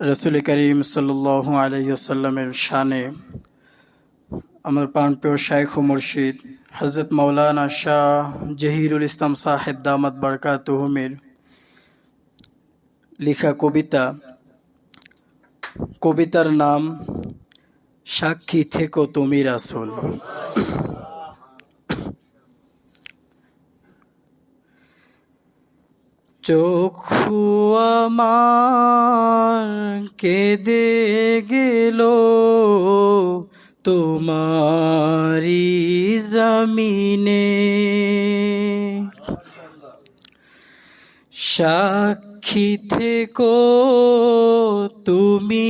রসুল করিম সাল্লাহ আলাইসাল্লামের শানে আমার প্রাণপ্রিয় শাইখ মুর্শিদ হজরত মৌলানা শাহ জহিরুল ইসলাম সাহেব দামাত বারকা তুহমির লেখা কবিতা, কবিতার নাম সাক্ষী থেকো তুমি রাসুল। চক্ষু আমার কেঁদে গেল তোমারি জমিনে। সাক্ষী থেকো তুমি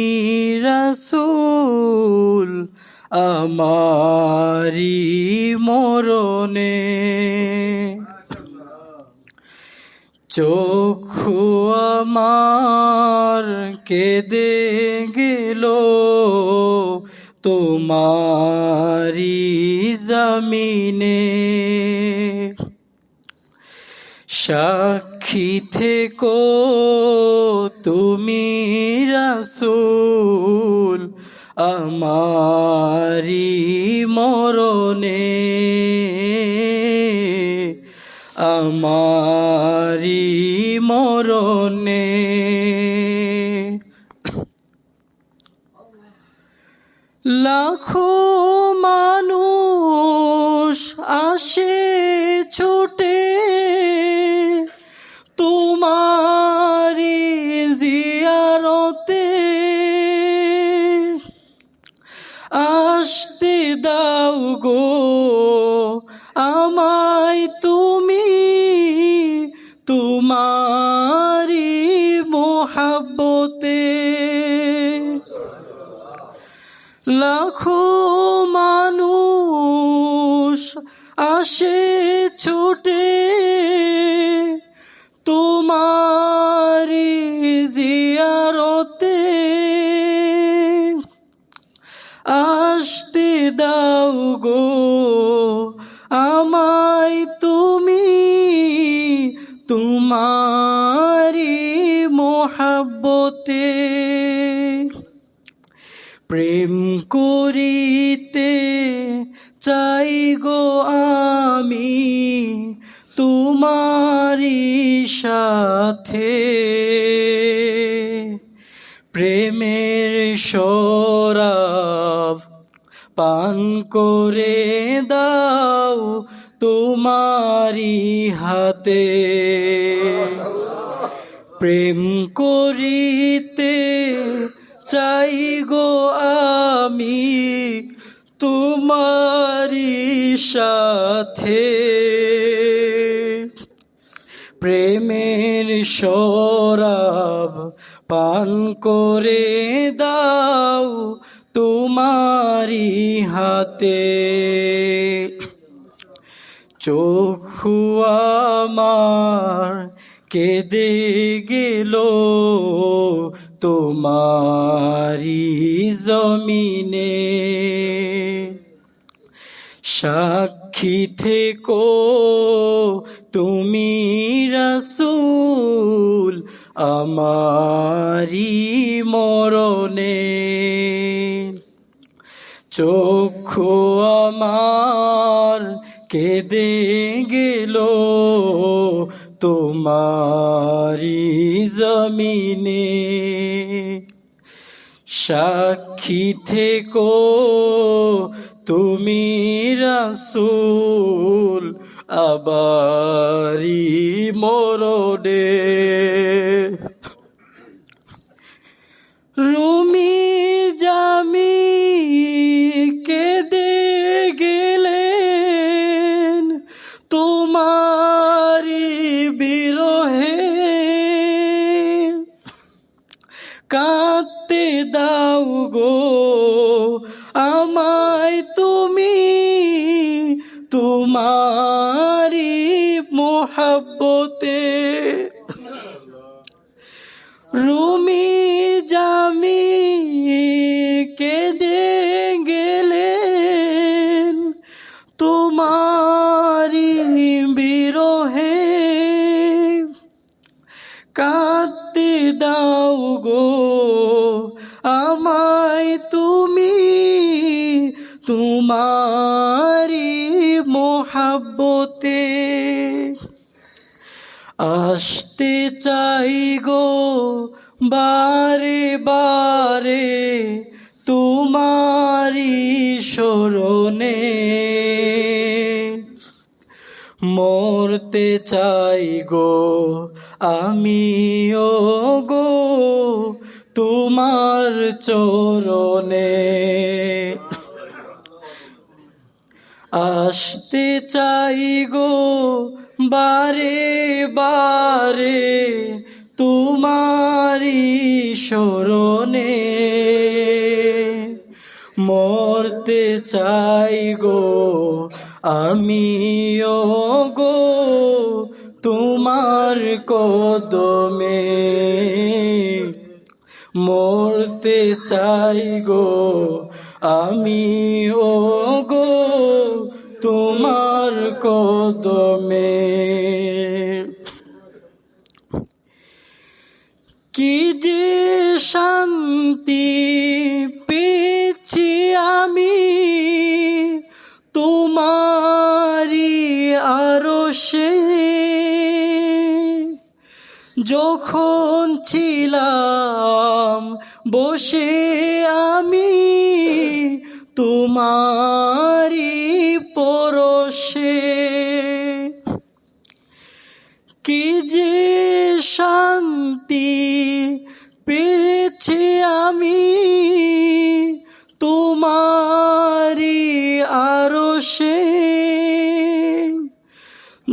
রাসুল আমারি মরণে। চক্ষু আমার কেঁদে গেল। তোমারি জমিনে সাক্ষী থেকো তুমি রাসুল আমারি মরণে। আমারি মরণে। লাখো মানুষ আসে ছুটে লাখো মানুষ আসে ছুটে তোমারি জিয়ারতে আসতে দাও গো আমায় তুমি সাথে প্রেমের সরাব পান করে দাও তোমারি হাতে। প্রেম করিতে চাই গো আমি তোমারি সাথে। প্রেমের সরাব পান করে দাও তোমারি হাতে। চক্ষু আমার কেঁদে গেল, তোমারি জমিনে। সাক্ষী থেকো, তুমি রাসুল আমারি মরণে। চক্ষু আমার কেঁদে গেল তোমারি জমিনে। সাক্ষী থেকো তুমি রাসুল আবারি মরণে। রুমি জামি কেঁদে গেলেন তোমারি রুমি জামি কে গেলেন তোমারি বিরহে। কাঁদতে দাও গো আমায় তুমি তোমারি মোহাব্বতে। আসতে চাই গো বারে বারে তোমারি স্মরণে মরতে চাই গো আমিও গো তোমার চরণে। আসতে চাই গো বারে বারে তোমারি স্মরণে মরতে চাই গো আমিও গো তোমার কদমে মরতে চাই গো আমি ও গো তোমার কদমে কি যে শান্তি পেয়েছি আমি। তোমারি আরও সে যখন ছিলাম বসে আমি তোমারি পরশে। কি যে শান্তি পেয়েছি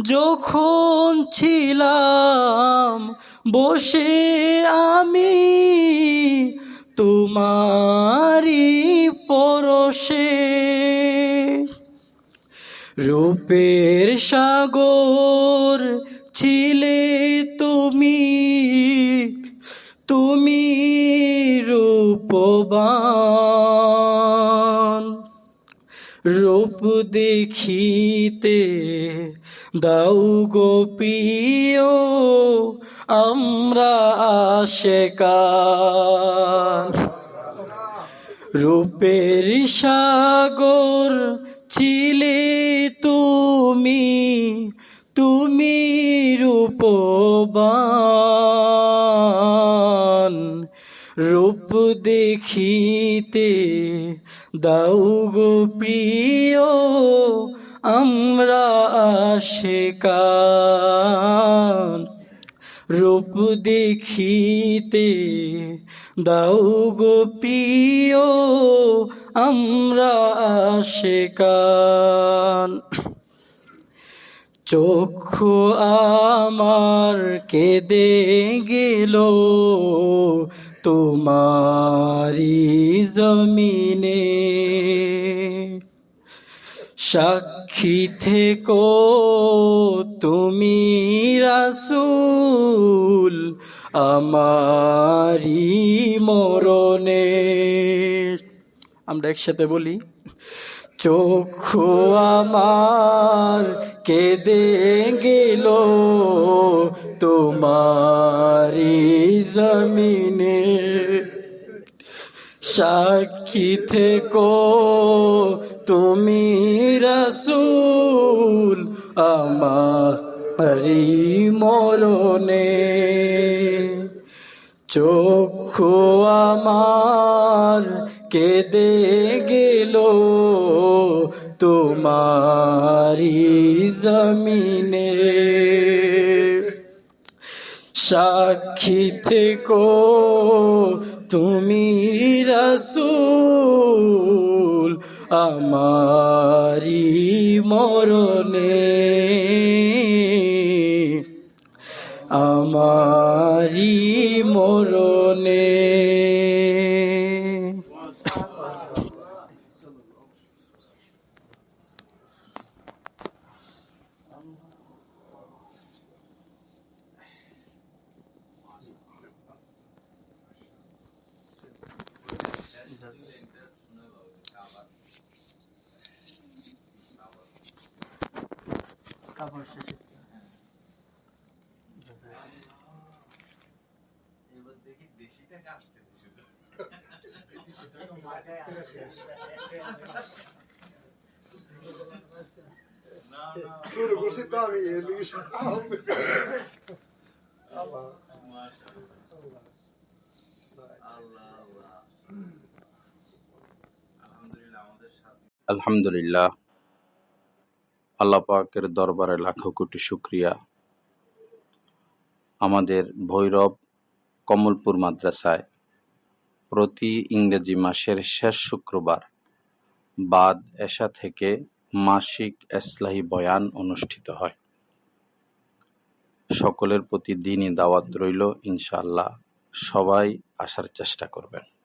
যখন ছিলাম বসে আমি তোমারি পরশে। রূপের সাগর ছিলে তুমি তুমি রূপবান। রূপ দেখিতে দাও গো প্রিয়, আমরা আশেকান রূপের সাগর ছিলে তুমি তুমি রূপবান। রূপ দেখিতে দাও গো প্রিয় আমরা আশেকান। রূপ দেখিতে দাও গো প্রিয়, আমরা আশেকান। চক্ষু আমার কেঁদে গেল তোমারি জমিনে। সাক্ষী থেকো তুমি রাসুল আমারি মরণে। আমরা একসাথে বলি, চক্ষু আমার কেঁদে গেল তোমারি জমিনে। সাক্ষী থেকো, তুমি রাসুল আমারি মরণে। চক্ষু আমার কেঁদে গেল তোমারি জমিনে। সাক্ষী থেকো, তুমি রসুল আমারি মরণে আমারি মরণে। এবার দেখি দেশিটাকে আসতেছে শুধু শুরু করছি তো আমি আল্লাহ আলহামদুলিল্লাহ। আল্লাহ পাকের দরবারে লাখো কোটি শুক্রিয়া। আমাদের ভৈরব কমলপুর মাদ্রাসায় প্রতি ইংরেজি মাসের শেষ শুক্রবার বাদ এশা থেকে মাসিক এসলাহি বয়ান অনুষ্ঠিত হয়। সকলের প্রতি দিনই দাওয়াত রইল, ইনশাআল্লাহ সবাই আসার চেষ্টা করবেন।